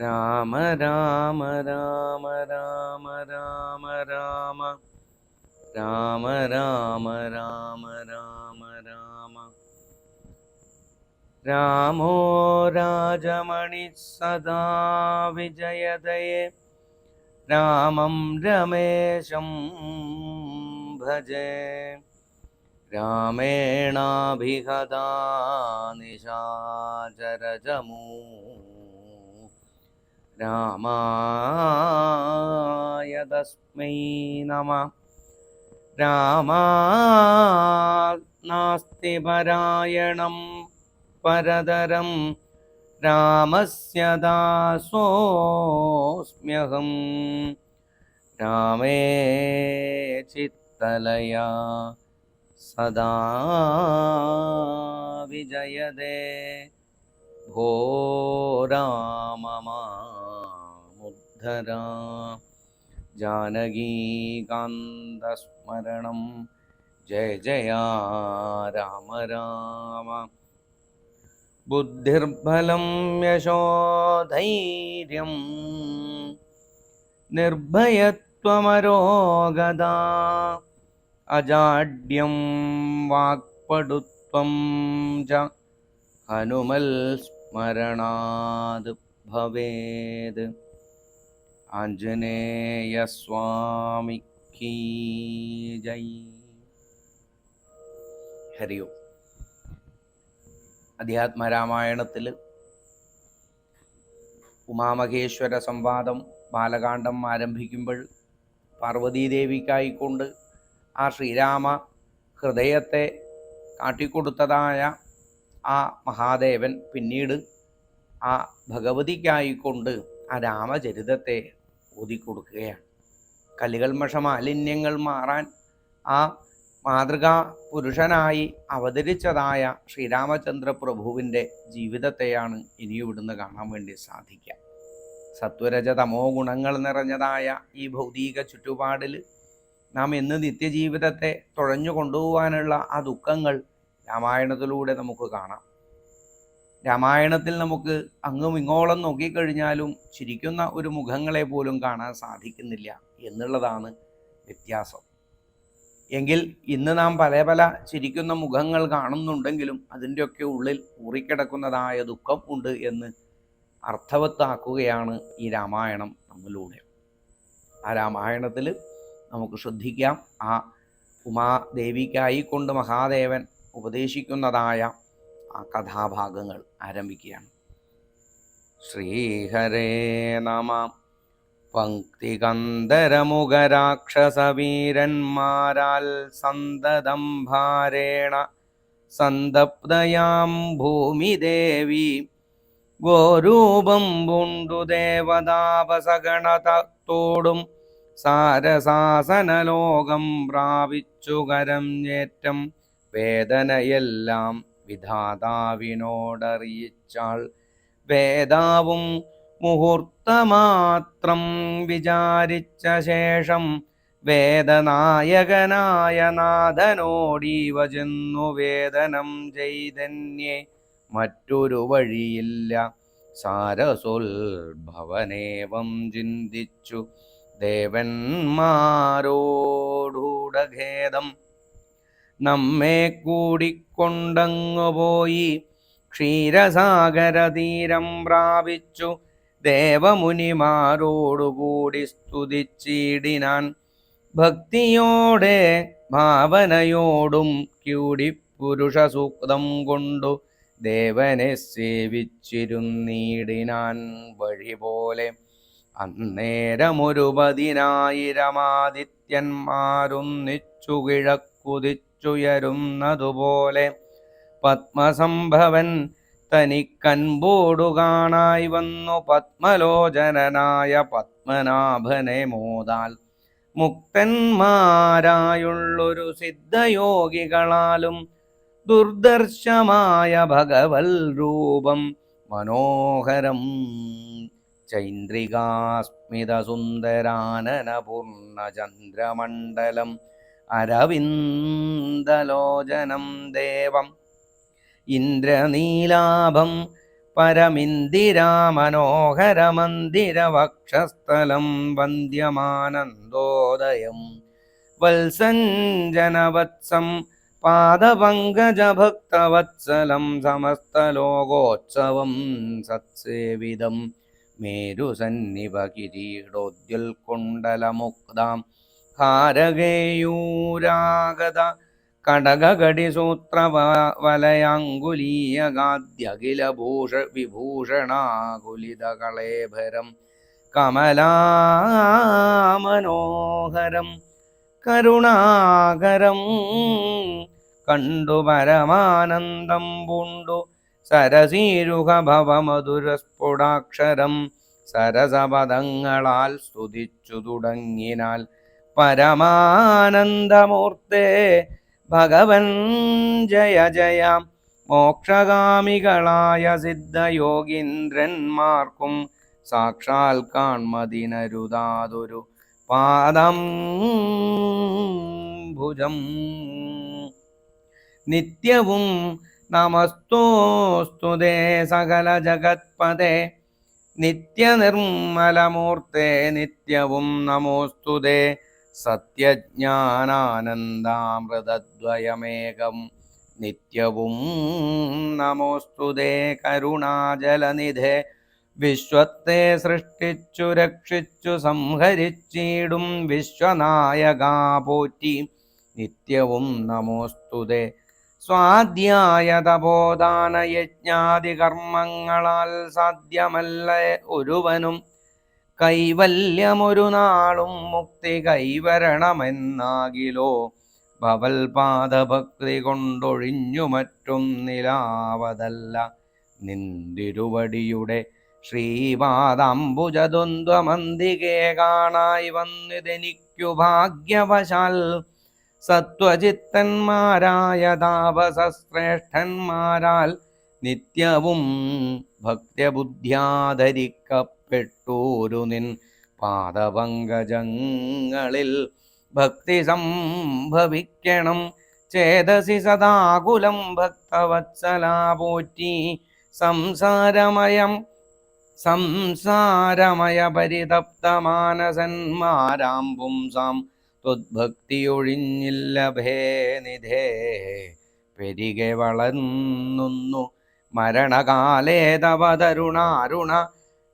രാമ രാമ രാമ രാമ രാമ രാമ. രാമ രാമ രാമ രാമ രാമ. രാമോ രാജമണി സദാ വിജയദയേ രാമം രമേശം ഭജേ. രാമേണാഭിഹതാ നിശാചരജമൂ. രാമായ തസ്മൈ നമ. രാമാസ്തി പരായണം പരതരം രാമസ്യ ദാസോസ്മ്യഹം. രാമേ ചിത്തലയാ സദാ വിജയദേ ഭോ धरा जानकीकान्तस्मरणं जय जया राम राम बुद्धिर्बलं यशोधैर्यं निर्भयत्वमरोगदा अजाड्यं वाक्पटुत्वं च हनुमल् स्मरणाद् भवेद् ആഞ്ജനേയസ്വാമിക്ക് ജൈ ഹരി ഓം. അധ്യാത്മരാമായണത്തിൽ ഉമാമഹേശ്വര സംവാദം ബാലകാന്ഡം ആരംഭിക്കുമ്പോൾ പാർവതീദേവിക്കായിക്കൊണ്ട് ആ ശ്രീരാമ ഹൃദയത്തെ കാട്ടിക്കൊടുത്തതായ ആ മഹാദേവൻ പിന്നീട് ആ ഭഗവതിക്കായിക്കൊണ്ട് ആ രാമചരിതത്തെ ഓതിക്കൊടുക്കുകയാണ് കലികൽമഷ മാലിന്യങ്ങൾ മാറാൻ ആ മാതൃകാ പുരുഷനായി അവതരിച്ചതായ ശ്രീരാമചന്ദ്ര പ്രഭുവിന്റെ ജീവിതത്തെയാണ് ഇനി ഇവിടുന്ന് കാണാൻ വേണ്ടി സാധിക്കുക. സത്വരജ തമോ ഗുണങ്ങൾ നിറഞ്ഞതായ ഈ ഭൗതിക ചുറ്റുപാടിൽ നാം എന്ന് നിത്യജീവിതത്തെ തുഴഞ്ഞു കൊണ്ടുപോകാനുള്ള ആ ദുഃഖങ്ങൾ രാമായണത്തിലൂടെ നമുക്ക് കാണാം. രാമായണത്തിൽ നമുക്ക് അങ്ങും ഇങ്ങോളം നോക്കിക്കഴിഞ്ഞാലും ചിരിക്കുന്ന ഒരു മുഖങ്ങളെ പോലും കാണാൻ സാധിക്കുന്നില്ല എന്നുള്ളതാണ് വ്യത്യാസം. എങ്കിൽ ഇന്ന് നാം പല പല ചിരിക്കുന്ന മുഖങ്ങൾ കാണുന്നുണ്ടെങ്കിലും അതിന്റെയൊക്കെ ഉള്ളിൽ ഊറിക്കിടക്കുന്നതായ ദുഃഖം ഉണ്ട് എന്ന് അർത്ഥവത്താക്കുകയാണ് ഈ രാമായണം നമ്മിലൂടെ. ആ രാമായണത്തിൽ നമുക്ക് ശ്രദ്ധിക്കാം. ആ ഉമാദേവിക്കായി കൊണ്ട് മഹാദേവൻ ഉപദേശിക്കുന്നതായ ആ കഥാഭാഗങ്ങൾ ആരംഭിക്കുകയാണ്. ശ്രീഹരേ നമ. പങ്ക്തികന്ധരമുഖരാക്ഷസവീരന്മാരാൽ സന്തതം ഭാരേണ സന്തപ്തയാം ഭൂമിദേവി. ഗോരൂപം പുണ്ടു ദേവതാപസഗണതത്തോടും സാരസാസനലോകം പ്രാപിച്ചു ഞേറ്റം വേദനയെല്ലാം വിധാതാവിനോടറിയിച്ചാൾ വേദാവും മുഹൂർത്തമാത്രം വിചാരിച്ച ശേഷം വേദനായകനായ നാഥനോടീവ ചെന്നു വേദനം ചെയ്തന്യേ മറ്റൊരു വഴിയില്ല. സാരസുൽഭവനേവം ചിന്തിച്ചു ദേവന്മാരോടൂഢഖേദം നമ്മെ കൂടിക്കൊണ്ടങ്ങു പോയി ക്ഷീരസാഗരതീരം പ്രാപിച്ചു. ദേവമുനിമാരോടുകൂടി സ്തുതിച്ചിടിനാൻ. ഭക്തിയോടെ ഭാവനയോടും ക്യൂടി പുരുഷസൂക്തം കൊണ്ടു ദേവനെ സേവിച്ചിരുന്നീടിനാൻ വഴി പോലെ അന്നേരമൊരു പതിനായിരമാദിത്യന്മാരൊന്നിച്ചു കിഴക്കുതിച്ചുയരുന്നതുപോലെ പത്മസംഭവൻ തനിക്കൻപോടു കാണായി വന്നു പത്മലോചനനായ പത്മനാഭനെ മോതാൽ. മുക്തന്മാരായുള്ളൊരു സിദ്ധയോഗികളാലും ദുർദർശമായ ഭഗവൽ രൂപം മനോഹരം. ചൈന്ദ്രികാസ്മിതസുന്ദരാനനപൂർണചന്ദ്രമണ്ഡലം അരവിന്ദലോചനം ദേവം. ഇന്ദ്രനീലാഭം പരമിന്ദിരാമനോഹരമന്ദിരവക്ഷസ്ഥലം വന്ദ്യമാനന്ദോദയം വത്സഞ്ജനവത്സം പാദപങ്കജഭക്തവത്സലം സമസ്തലോകോത്സവം സത്സേവിതം. മേരുസന്നിവ കിരീടോദ്യുൽകുണ്ടലമുക്താം. ഹാരകേയൂരാഗത കടകടിസൂത്രവലയാങ്കുലീയഗാദ്യഖിലഭൂഷ വിഭൂഷണാകുലിതകളേഭരം കമലാമനോഹരം കരുണാകരം കണ്ടു പരമാനന്ദം പൂണ്ടു സരസീരുഹഭവമധുരസ്ഫുടാക്ഷരം സരസപദങ്ങളാൽ സ്തുതിച്ചു തുടങ്ങിനാൽ പരമാനന്ദമൂർത്തേ ഭഗവൻ ജയ ജയ. മോക്ഷഗാമികളായ സിദ്ധയോഗീന്ദ്രന്മാർക്കും സാക്ഷാൽ കാൺമതിനരുതാതൊരു പാദം ഭുജം. നിത്യവും നമസ്തോസ്തുതേ സകല ജഗത്പദേ നിത്യനിർമ്മലമൂർത്തേ നിത്യവും നമോസ്തുതേ സത്യജ്ഞാനാനന്ദാമൃതദ്വയമേകം. നിത്യവും നമോസ്തുതേ കരുണാജലനിധേ. വിശ്വത്തെ സൃഷ്ടിച്ചു രക്ഷിച്ചു സംഹരിച്ചിടും വിശ്വനായകാ പോറ്റി. നിത്യവും നമോസ്തുതേ സ്വാധ്യായ തപോദാന യജ്ഞാദി കർമ്മങ്ങളാൽ സാധ്യമല്ല ഒരുവനും. കൈവല്യമൊരു നാളും മുക്തി കൈവരണമെന്നാകിലോ. ഭവൽപാദഭക്തി കൊണ്ടൊഴിഞ്ഞു മറ്റും നിലാവതല്ല. നിന്തിരുവടിയുടെ ശ്രീപാദാംബുജദ്വന്ദ്വമന്തികേ കാണായി വന്നിതെനിക്കു ഭാഗ്യവശാൽ. സത്വചിത്തന്മാരായ താപസശ്രേഷ്ഠന്മാരാൽ നിത്യവും ഭക്തബുദ്ധ്യാധരിക്കപ്പെട്ടൂരു നിൻ പാദപങ്കജങ്ങളിൽ ഭക്തി സംഭവിക്കണം. ചേതസി സദാകുലം ഭക്തവത്സലാ പോറ്റി സംസാരമയം സംസാരമയ പരിതപ്തമാനസന്മാരാം പുംസാം ത്വദ്ഭക്തിയൊഴിഞ്ഞില്ല ഭേനിധേ. പെരികെ വളർന്നുന്നു മരണകാലേ തവ തരുണാരുണ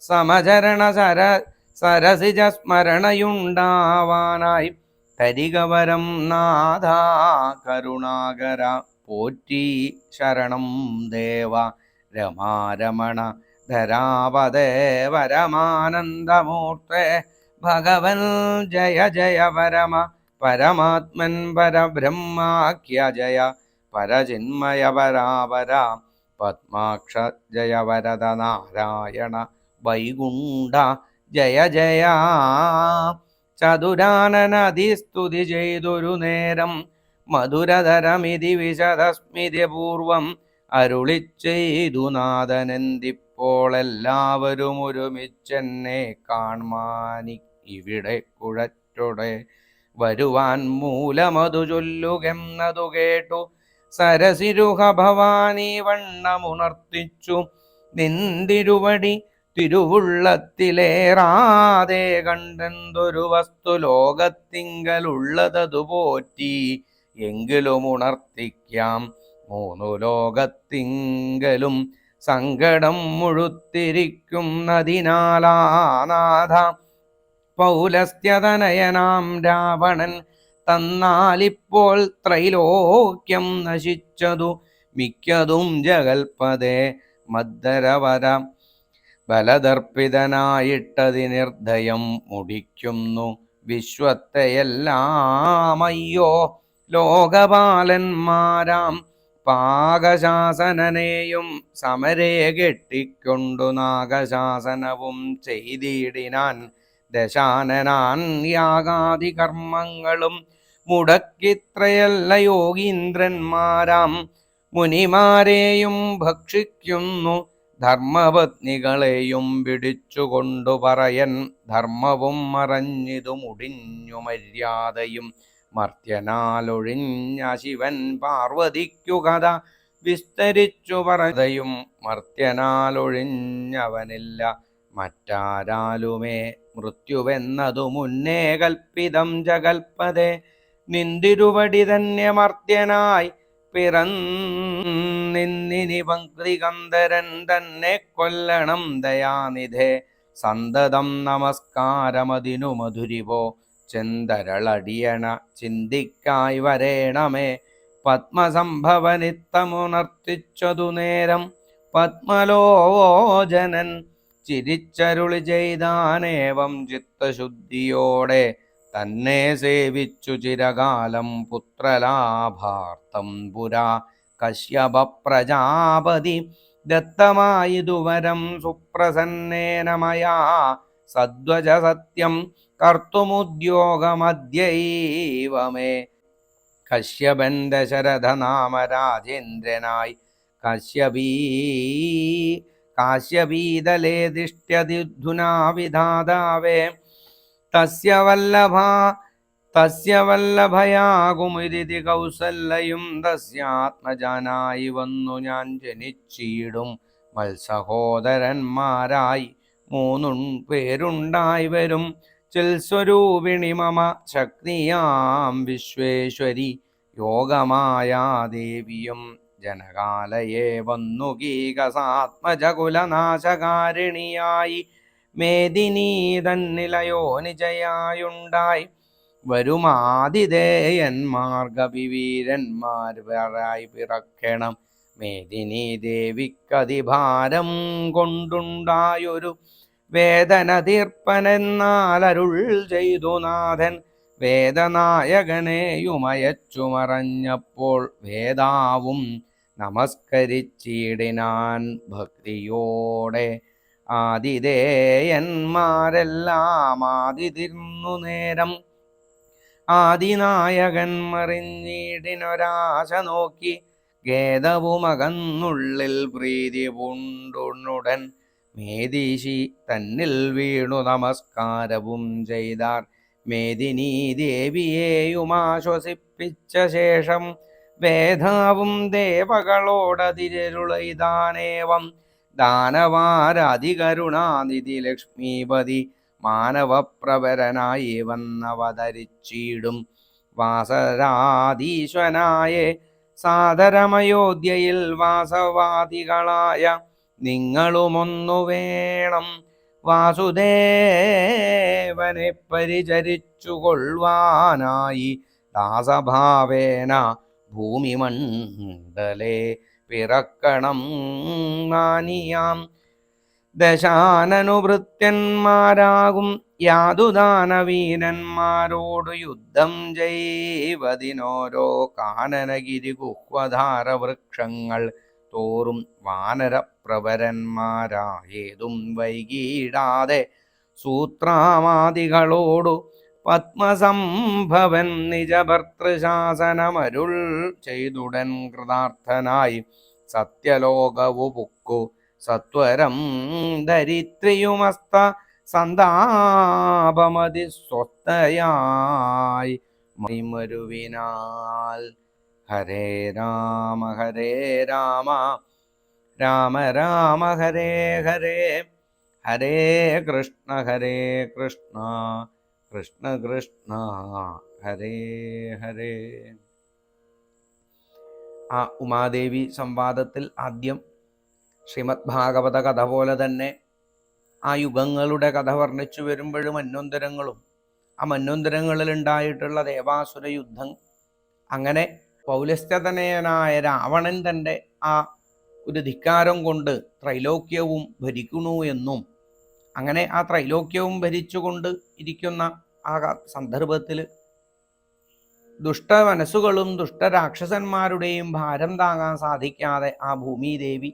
സമചരണ സര സരസിജ സ്മരണയുണ്ടാവാനായി. തരികവരം നാഥ കരുണാകര പോറ്റി ശരണം ദേവ. രമാരമണ ധരാപദേ പരമാനന്ദമൂർത്തേ ഭഗവൻ ജയ ജയ പരമ പരമാത്മൻ പരബ്രഹ്മാഖ്യ ജയ. പരചിന്മയ പരാപര പത്മാക്ഷ ജയ വരദ നാരായണ വൈകുണ്ഠ. ജയ ജയ. ചതുരാനനതിസ്തുതി ചെയ്തൊരു നേരം മധുരധരമിതി വിശദസ്മിതി പൂർവം അരുളി ചെയ്തു നാഥനെന്തിപ്പോൾ എല്ലാവരും ഒരുമിച്ചെന്നെ കാൺമാനി ഇവിടെ കുഴറ്റൊടെ വരുവാൻ മൂലമതു ചൊല്ലുകെന്നതു കേട്ടു സരസിരുഹ ഭവാനി വണ്ണമുണർത്തിച്ചു. നിന്തിരുവടി തിരുവുള്ളത്തിലേറാതെ കണ്ടെന്തൊരു വസ്തു ലോകത്തിങ്കലുള്ളതതു പോറ്റി എങ്കിലും ഉണർത്തിക്കാം മൂന്നു ലോകത്തിങ്കലും. സങ്കടം മുഴുത്തിരിക്കുന്നതിനാലാനാഥ പൗലസ്ത്യതനയനാം രാവണൻ തന്നാലിപ്പോൾ ത്രൈലോക്യം നശിച്ചതു. മിക്കതും ജഗൽപദേ മദ്ദരവര. ബലദർപ്പിതനായിട്ടതിനിർദ്ധയം മുടിക്കുന്നു. വിശ്വത്തെയെല്ലാമയ്യോ ലോകപാലന്മാരാം പാകശാസനനെയും സമരേ കെട്ടിക്കൊണ്ടു നാഗശാസനവും ചെയ്തിടിനാൻ ദശാനനാൻ യാഗാദി കർമ്മങ്ങളും മുടക്കിത്രയല്ല യോഗീന്ദ്രന്മാരാം. മുനിമാരെയും ഭക്ഷിക്കുന്നു. ധർമ്മപത്നികളെയും പിടിച്ചുകൊണ്ടു പറയൻ ധർമ്മവും മറഞ്ഞിതു മുടിഞ്ഞു മര്യാദയും. മർത്യനാലൊഴിഞ്ഞ ശിവൻ പാർവതിക്കു കഥ വിസ്തരിച്ചു പറയും. മർത്യനാലൊഴിഞ്ഞവനില്ല. മറ്റാരാലുമേ മൃത്യുവെന്നതു മുന്നേ കൽപ്പിതം ജകൽപ്പതേ നിന്തിരുവടി തന്നെ മർത്യനായി പിറന്നിനി പങ്ക്തികന്ധരൻ തന്നെ കൊല്ലണം ദയാനിധേ. സന്തതം നമസ്കാരമതിനു മധുരിവോ. ചെന്തരളടിയണ ചിന്തിക്കായി വരേണമേ. പത്മസംഭവനിത്തമുണർത്തിച്ചതു നേരം പത്മലോചനൻ ചിരിച്ചരുളി ചെയ്താനേവം ചിത്തശുദ്ധിയോടെ. തന്നെ സേവിച്ചു ചിരകാലം പുത്രലാഭാർത്ഥം പുരാ കശ്യപ പ്രജാപതി ദത്തമായിതുവരം സുപ്രസന്നേനമയാ സദ്വജ സത്യം കർത്തുമുദ്യോഗമദ്യൈവമേ കശ്യപൻ ദശരഥ നാമ രാജേന്ദ്രനായി കശ്യപീ കാശ്യപീതലേ ദിഷ്ട്യതിധുനാ വിധാതാവേ തസ്യ വല്ലഭ തസ്യ വല്ലഭയാകുമിരിതി കൗസല്ലയും തസ്യാത്മജനായി വന്നു ഞാൻ ജനിച്ചിടും. മത്സഹോദരന്മാരായി മൂന്നും പേരുണ്ടായി വരും. ചിൽസ്വരൂപിണി മമ ശക്തിയാം വിശ്വേശ്വരി യോഗമായ ദേവിയും ജനകാലയെ വന്നു ഗീകസാത്മജകുലനാശകാരിണിയായി. മേദിനീ തന്നിലയോ നിജയായുണ്ടായി. വരുമാതിഥേയന്മാർഗവിവീരന്മാരായി പിറക്കണം. മേദിനി ദേവിക്കതിഭാരം കൊണ്ടുണ്ടായൊരു വേദന തീർപ്പനെന്നാൽ അരുൾ ചെയ്തു നാഥൻ. വേദനായകനെയുമയച്ചു മറഞ്ഞപ്പോൾ വേദാവും നമസ്കരിച്ചിടിനാൻ ഭക്തിയോടെ ആതിഥേയന്മാരെല്ലാം ആദിതിർന്നു നേരം. ആദിനായകൻ മറിഞ്ഞീടിനൊരാശ നോക്കി ഖേദവുമകന്നുള്ളിൽ പ്രീതി പൂണ്ടുണ്ണുടൻ മേദിശി തന്നിൽ വീണു നമസ്കാരവും ചെയ്താർ. മേദിനി ദേവിയെയും ആശ്വസിപ്പിച്ച ശേഷം വേദാവും ദേവകളോടതിരുളൈതാനേവം ദാനവാരതികരുണാനിധി ലക്ഷ്മീപതി മാനവപ്രവരനായി വന്നവതരിച്ചിടും. വാസരാധീശ്വനായെ സാദരമയോധ്യയിൽ വാസവാദികളായ നിങ്ങളുമൊന്നു വേണം വാസുദേവനെ പരിചരിച്ചു കൊള്ളുവാനായി ദാസഭാവേന ഭൂമിമണ്ഡലേ പിറക്കണം നാനിയാം. ദശാനനുഭൃത്യന്മാരാകും യാതുദാനവീരന്മാരോട് യുദ്ധം ചെയ്വതിനോരോ കാനനഗിരി ഗുഹ്വധാര വൃക്ഷങ്ങൾ തോറും വാനരപ്രവരന്മാരായതും വൈകിടാതെ സൂത്രാമാദികളോടു പത്മസംഭവൻ നിജഭർത്തൃശാസനമരുൾ ചെയ്തുടൻ കൃതാർത്ഥനായി സത്യലോകവു പുക്കു സത്വരം ധരിത്രിയുമസ്ത സന്താപമതി സ്വസ്ഥയായി മൈമരുവിനാൽ ഹരേ രാമ ഹരേ രാമ രാമ രാമ ഹരേ ഹരേ ഹരേ കൃഷ്ണ ഹരേ കൃഷ്ണ. കൃഷ്ണ കൃഷ്ണ ഹരേ ഹരേ. ആ ഉമാദേവി സംവാദത്തിൽ ആദ്യം ശ്രീമദ് ഭാഗവത കഥ പോലെ തന്നെ ആ യുഗങ്ങളുടെ കഥ വർണിച്ചു വരുമ്പോഴും മന്വന്തരങ്ങളും ആ മന്വന്തരങ്ങളിൽ ഉണ്ടായിട്ടുള്ള ദേവാസുര യുദ്ധം അങ്ങനെ പൗലസ്ത്യതനയനായ രാവണൻ തന്റെ ആ ഒരു ധിക്കാരം കൊണ്ട് ത്രൈലോക്യവും ഭരിക്കണു എന്നും അങ്ങനെ ആ ത്രൈലോക്യവും ഭരിച്ചുകൊണ്ട് ഇരിക്കുന്ന ആ സന്ദർഭത്തിൽ ദുഷ്ട മനസ്സുകളും ദുഷ്ടരാക്ഷസന്മാരുടെയും ഭാരം താങ്ങാൻ സാധിക്കാതെ ആ ഭൂമിദേവി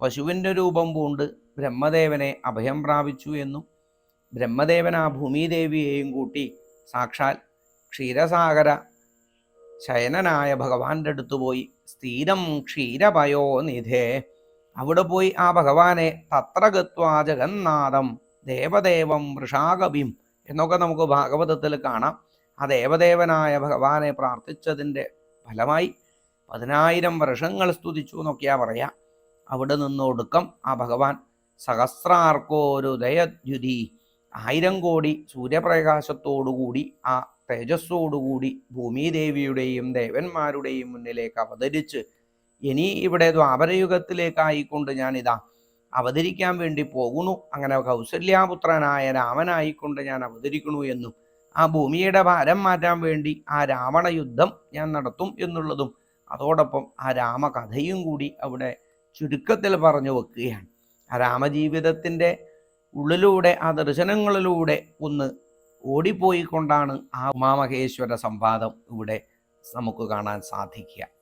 പശുവിന്റെ രൂപം പൂണ്ട് ബ്രഹ്മദേവനെ അഭയം പ്രാപിച്ചു എന്നും ബ്രഹ്മദേവൻ ആ ഭൂമിദേവിയെയും കൂട്ടി സാക്ഷാൽ ക്ഷീരസാഗര ശയനനായ ഭഗവാന്റെ അടുത്തുപോയി സ്ഥിരം ക്ഷീരപയോ നിധേ അവിടെ പോയി ആ ഭഗവാനെ തത്ര ഗത്വാ ജഗന്നാഥം ദേവദേവം വൃഷാകവിം എന്നൊക്കെ നമുക്ക് ഭാഗവതത്തിൽ കാണാം. ആ ദേവദേവനായ ഭഗവാനെ പ്രാർത്ഥിച്ചതിന്റെ ഫലമായി പതിനായിരം വർഷങ്ങൾ സ്തുതിച്ചു എന്നൊക്കെയാ പറയാ. അവിടെ നിന്ന് ഒടുക്കം ആ ഭഗവാൻ സഹസ്രാർക്കോരുദയദ്യുതി ആയിരം കോടി സൂര്യപ്രകാശത്തോടുകൂടി ആ തേജസ്സോടുകൂടി ഭൂമിദേവിയുടെയും ദേവന്മാരുടെയും മുന്നിലേക്ക് അവതരിച്ച് ഇനി ഇവിടെ ദ്വാപരയുഗത്തിലേക്കായിക്കൊണ്ട് ഞാനിതാ അവതരിക്കാൻ വേണ്ടി പോകുന്നു. അങ്ങനെ കൗസല്യാപുത്രനായ രാമനായിക്കൊണ്ട് ഞാൻ അവതരിക്കുന്നു എന്നും ആ ഭൂമിയുടെ ഭാരം മാറ്റാൻ വേണ്ടി ആ രാവണ യുദ്ധം ഞാൻ നടത്തും എന്നുള്ളതും അതോടൊപ്പം ആ രാമകഥയും കൂടി അവിടെ ചുരുക്കത്തിൽ പറഞ്ഞു വെക്കുകയാണ്. ആ രാമജീവിതത്തിന്റെ ഉള്ളിലൂടെ ആ ദർശനങ്ങളിലൂടെ ഒന്ന് ഓടിപ്പോയിക്കൊണ്ടാണ് ആ ഉമാമഹേശ്വര സംവാദം ഇവിടെ നമുക്ക് കാണാൻ സാധിക്കുക.